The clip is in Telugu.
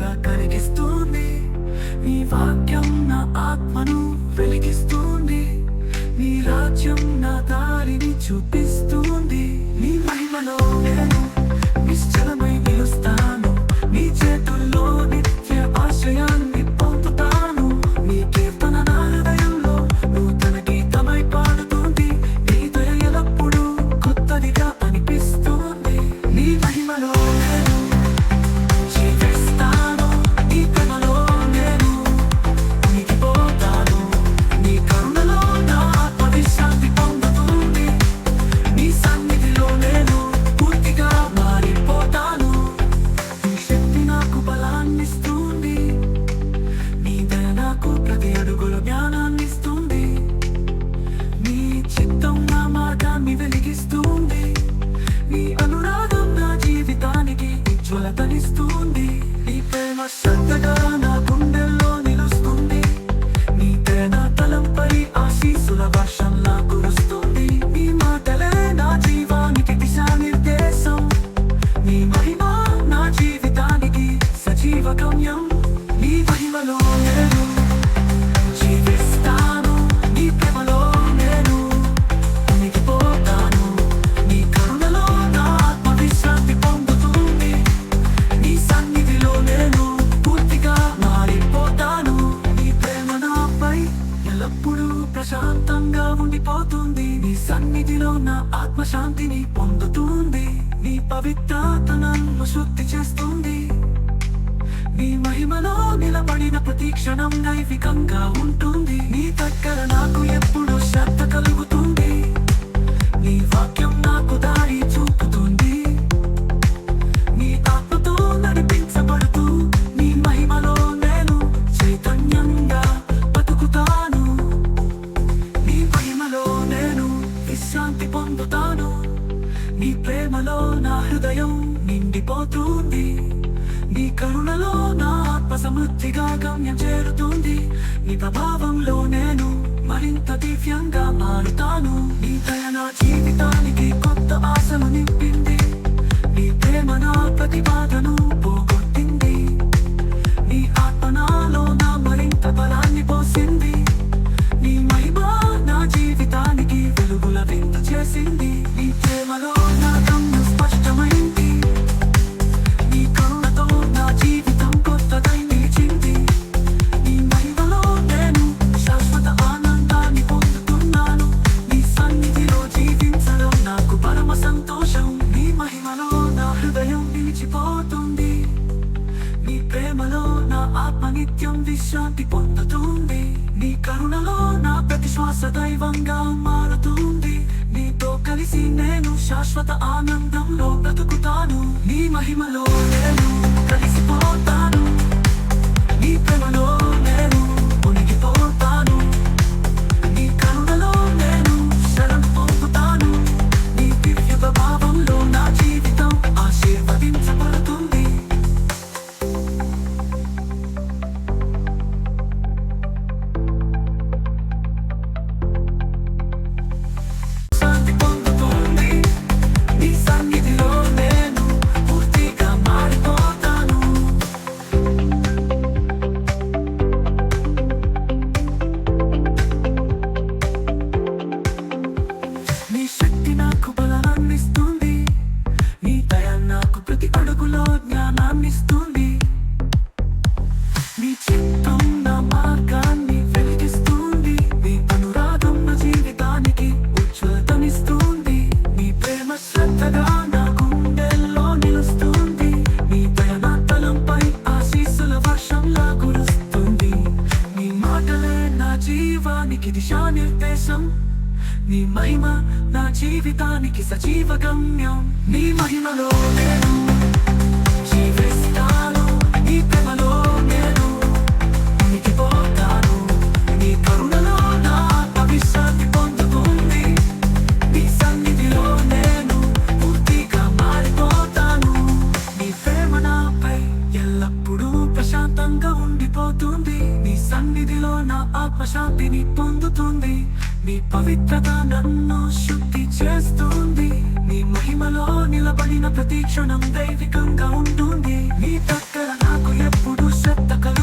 హృదయాన్ని కరిగిస్తుంది. నీ వాక్యం నా ఆత్మను వెలిగిస్తుంది. నీ రాజ్యం నా దారిని చూపిస్తుంది. నీ మహిమలో నేను పవిత్రత నన్ను శుద్ధి చేస్తుంది. నీ మహిమలో నిలబడిన ప్రతి క్షణం దైవికంగా ఉంటుంది. నీ దగ్గర నాకు ఎప్పుడు శ్రద్ధ కలుగుతుంది. నీ వాక్యం పోతుంది. నీ కరుణలో నా ఆత్మ సమృద్ధిగా గమ్యం చేరుతుంది. నీ ప్రభావంలో నేను మరింత దివ్యంగా మారుతాను. నీ దయ నా జీవితానికి కొత్త ఆశలు నింపింది. నీ ప్రేమ నా ప్రతిపాదను ఆత్మనిత్యం విశ్రాంతి పొందుతుంది. నీ కరుణలో నా ప్రతి శ్వాస దైవంగా మారుతుంది. నీతో కలిసి నేను శాశ్వత ఆనందంలో బ్రతుకుతాను. నీ మహిమలో నాకు ప్రతి అడుగులో జ్ఞానాన్నిస్తుంది. మీ చిత్తం నా మార్గాన్ని వెలిగిస్తుంది. మీ అనురాగం నా జీవితానికి ఉజ్వలతనిస్తుంది. మీ ప్రేమ శ్రద్ధగా నా గుండెల్లో నిలుస్తుంది. మీ దయనా తలంపై ఆశీస్సుల వర్షంలా కురుస్తుంది. మీ మాటలే నా జీవానికి దిశానిర్దేశం. నీ మహిమ నా జీవితానికి సజీవ గమ్యం నీ మహిమలో నేను జీవిస్తాను నీ ప్రేమలో నేను. మునిగిపోతాను నీ కరుణలో నా ఆత్మ పొందుతుంది. నీ సన్నిధిలో నేను పూర్తిగా మారిపోతాను. నీ ప్రేమ నాపై ఎల్లప్పుడూ ప్రశాంతంగా ఉండిపోతుంది. నీ సన్నిధిలో నా ఆత్మశాంతిని పొందుతుంది. నీ పవిత్రత నన్ను శుద్ధి చేస్తుంది. నీ మహిమలో నిలబడిన ప్రతి క్షణం దైవికంగా ఉంటుంది. నీ దగ్గర నాకు ఎప్పుడు శ్రద్ధ కల